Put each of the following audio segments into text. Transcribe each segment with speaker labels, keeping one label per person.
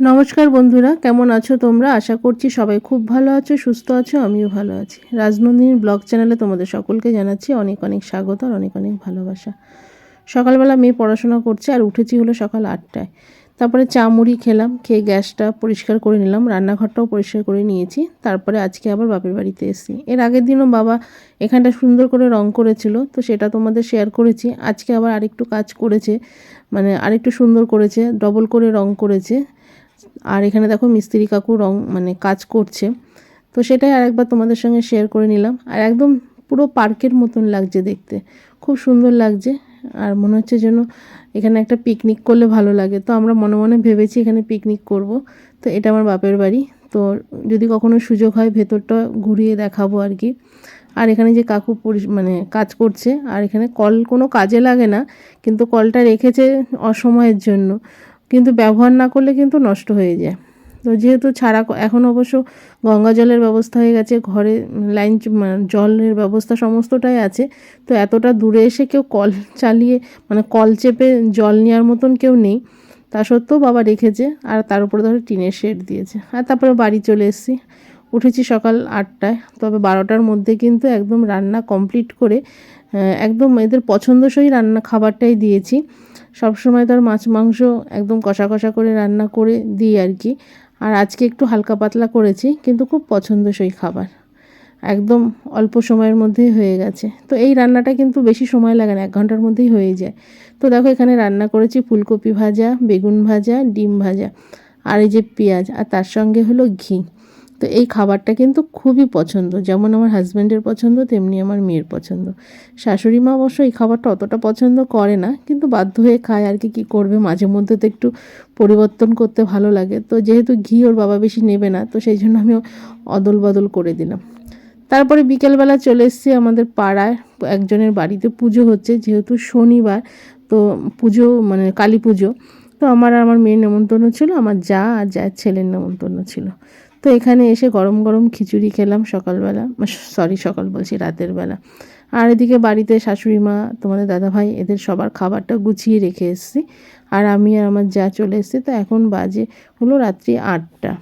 Speaker 1: নমস্কার বন্ধুরা, কেমন আছো তোমরা? আশা করছি সবাই খুব ভালো আছো, সুস্থ আছো, আমিও ভালো আছি। রাজনন্দিনী ব্লগ চ্যানেলে তোমাদের সকলকে জানাচ্ছি অনেক অনেক স্বাগত আর অনেক অনেক ভালোবাসা। সকালবেলা মেয়ে পড়াশোনা করছে আর উঠেছি হলো সকাল আটটায়। তারপরে চা মুড়ি খেলাম, খেয়ে গ্যাসটা পরিষ্কার করে নিলাম, রান্নাঘরটাও পরিষ্কার করে নিয়েছি। তারপরে আজকে আবার বাপের বাড়িতে এসেছি। এর আগের দিনও বাবা এখানটা সুন্দর করে রং করেছিল, তো সেটা তোমাদের শেয়ার করেছি। আজকে আবার আরেকটু কাজ করেছে মানে আরেকটু সুন্দর করেছে ডবল করে রং করেছে। আর এখানে দেখো মিস্ত্রি কাকু রং মানে কাজ করছে। তো সেটাই আর একবার তোমাদের সঙ্গে শেয়ার করে নিলাম। আর একদম পুরো পার্কের মতন লাগছে দেখতে। খুব সুন্দর লাগছে। আর মনে হচ্ছে যেন এখানে একটা পিকনিক করলে ভালো লাগে। তো আমরা মনে মনে ভেবেছি এখানে পিকনিক করব। তো এটা আমার বাপের বাড়ি। তো যদি কখনো সুযোগ হয় ভেতরটা ঘুরিয়ে দেখাবো আর কি। আর এখানে যে কাকু মানে কাজ করছে, আর এখানে কল কোনো কাজে লাগে না। কিন্তু কলটা রেখেছে অসময়ের জন্য। কিন্তু ব্যবহার না করলে কিন্তু নষ্ট হয়ে যায়। তো যেহেতু ছাড়া এখন অবশ্য গঙ্গা জলের ব্যবস্থা হয়ে গেছে, ঘরে লাইন জলের ব্যবস্থা সমস্তটাই আছে, তো এতটা দূরে এসে কেউ কল চালিয়ে মানে কল চেপে জল নেওয়ার মতন কেউ নেই। তা সত্ত্বেও বাবা রেখেছে আর তার উপরে ধরো টিনের শেড দিয়েছে। আর তারপরে বাড়ি চলে এসেছি। উঠেছি সকাল আটটায়, তবে বারোটার মধ্যে কিন্তু একদম রান্না কমপ্লিট করে একদম এদের পছন্দসই রান্না খাবারটাই দিয়েছি। সবসময় তো আর মাছ, মাংস একদম কষা কষা করে রান্না করে দিই আর কি। আর আজকে একটু হালকা পাতলা করেছি, কিন্তু খুব পছন্দসই খাবার। একদম অল্প সময়ের মধ্যেই হয়ে গেছে। তো এই রান্নাটা কিন্তু বেশি সময় লাগে না, এক ঘণ্টার মধ্যেই হয়ে যায়। তো দেখো এখানে রান্না করেছি ফুলকপি ভাজা, বেগুন ভাজা, ডিম ভাজা, আর এই যে পেঁয়াজ, আর তার সঙ্গে হলো ঘি। তো এই খাবারটা কিন্তু খুবই পছন্দ। যেমন আমার হাজব্যান্ডের পছন্দ, তেমনি আমার মেয়ের পছন্দ। শাশুড়ি মা অবশ্য এই খাবারটা অতটা পছন্দ করে না, কিন্তু বাধ্য হয়ে খায় আর কি, কী করবে? মাঝে মধ্যে তো একটু পরিবর্তন করতে ভালো লাগে। তো যেহেতু ঘি ওর বাবা বেশি নেবে না, তো সেই জন্য আমি অদল বদল করে দিলাম। তারপরে বিকেলবেলা চলে এসেছি আমাদের পাড়ায়, একজনের বাড়িতে পুজো হচ্ছে, যেহেতু শনিবার, তো পুজো মানে কালী পুজো। তো আমার আর আমার মেয়ের নেমন্তন্ন ছিল, আমার যা আর যা ছেলের নেমন্তন্ন ছিল। তো এখানে এসে গরম গরম খিচুড়ি খেলাম সকালবেলা সরি সকাল বলছি রাতের বেলা। আর এদিকে বাড়িতে শাশুড়ি মা, তোমাদের দাদাভাই এদের সবার খাবারটা গুছিয়ে রেখে এসেছি। আর আমি আর আমার যা চলে এসেছি, তো এখন বাজে হলো রাত্রি আটটা।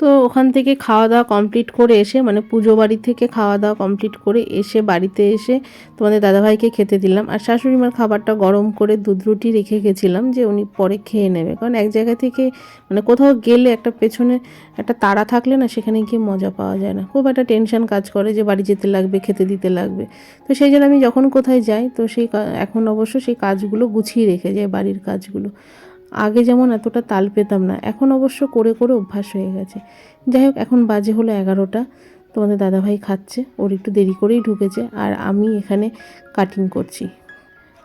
Speaker 1: তো ওখান থেকে খাওয়া দাওয়া কমপ্লিট করে এসে মানে পুজো বাড়ি থেকে খাওয়া দাওয়া কমপ্লিট করে এসে বাড়িতে এসে তোমাদের দাদাভাইকে খেতে দিলাম। আর শাশুড়ি মার খাবারটা গরম করে দুধ রুটি রেখে গেছিলাম যে উনি পরে খেয়ে নেবে। কারণ এক জায়গা থেকে মানে কোথাও গেলে একটা পেছনে একটা তাড়া থাকলে না সেখানে গিয়ে মজা পাওয়া যায় না। খুব একটা টেনশন কাজ করে যে বাড়ি যেতে লাগবে, খেতে দিতে লাগবে। তো সেই জন্য আমি যখন কোথায় যাই, তো সেই এখন অবশ্য সেই কাজগুলো গুছিয়ে রেখে যায় বাড়ির কাজগুলো। আগে যেমন এতটা তাল পেতাম না, এখন অবশ্য করে করে অভ্যাস হয়ে গেছে। যাই হোক, এখন বাজে হলো এগারোটা। তোমাদের দাদাভাই খাচ্ছে, ওর একটু দেরি করেই ঢুকেছে, আর আমি এখানে কাটিং করছি।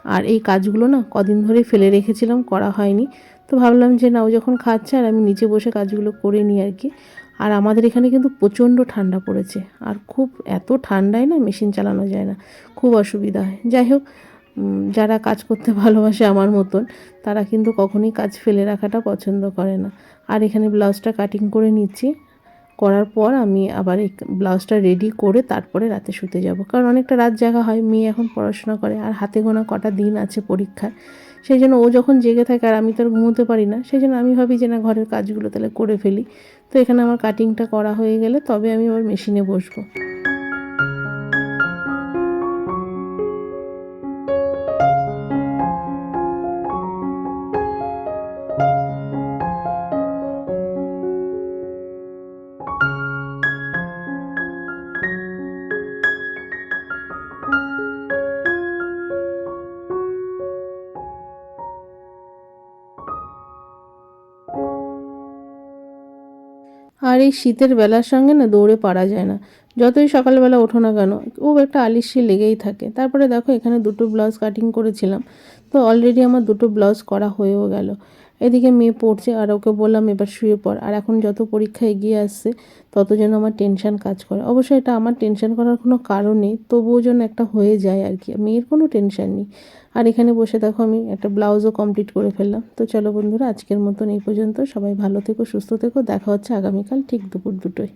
Speaker 1: আর এই কাজগুলো না কদিন ধরে ফেলে রেখেছিলাম, করা হয়নি। তো ভাবলাম যে না, ও যখন খাচ্ছে আর আমি নিচে বসে কাজগুলো করে নিই আর কি। আর আমাদের এখানে কিন্তু প্রচণ্ড ঠান্ডা পড়েছে, আর খুব এত ঠান্ডায় না মেশিন চালানো যায় না, খুব অসুবিধা হয়। যাই হোক যারা কাজ করতে ভালোবাসে আমার মতন, তারা কিন্তু কখনোই কাজ ফেলে রাখাটা পছন্দ করে না। আর এখানে ব্লাউজটা কাটিং করে নিচ্ছি। করার পর আমি আবার এই ব্লাউজটা রেডি করে তারপরে রাতে শুতে যাব। কারণ অনেকটা রাত জাগা হয়, মেয়ে এখন পড়াশোনা করে, আর হাতে গোনা কটা দিন আছে পরীক্ষার সেই জন্য ও যখন জেগে থাকে আর আমি তো আর ঘুমোতে পারি না, সেই জন্য আমি ভাবি যে না, ঘরের কাজগুলো তাহলে করে ফেলি। তো এখানে আমার কাটিংটা করা হয়ে গেলে তবে আমি আবার মেশিনে বসবো। আর এই শীতের বেলার সঙ্গে না দৌড়ে পারা যায় না। যতই সকালবেলা ওঠো না কেন ও একটা আলিশি লেগেই থাকে। তারপরে দেখো এখানে দুটো ব্লাউজ কাটিং করেছিলাম। তো অলরেডি আমার দুটো ব্লাউজ করা হয়েও গেল। এদিকে মেয়ে পড়ছে আর ওকে বললাম, এবার শুয়ে পড়। আর এখন যত পরীক্ষা এগিয়ে আসছে, তত যেন আমার টেনশান কাজ করে। অবশ্যই এটা আমার টেনশান করার কোনো কারণ নেই, তবুও যেন একটা হয়ে যায় আর কি। মেয়ের কোনো টেনশান নেই। আর এখানে বসে দেখো আমি একটা ব্লাউজও কমপ্লিট করে ফেললাম। তো চলো বন্ধুরা, আজকের মতন এই পর্যন্ত। সবাই ভালো থেকো, সুস্থ থেকো। দেখা হচ্ছে আগামীকাল ঠিক দুপুর দুটোয়।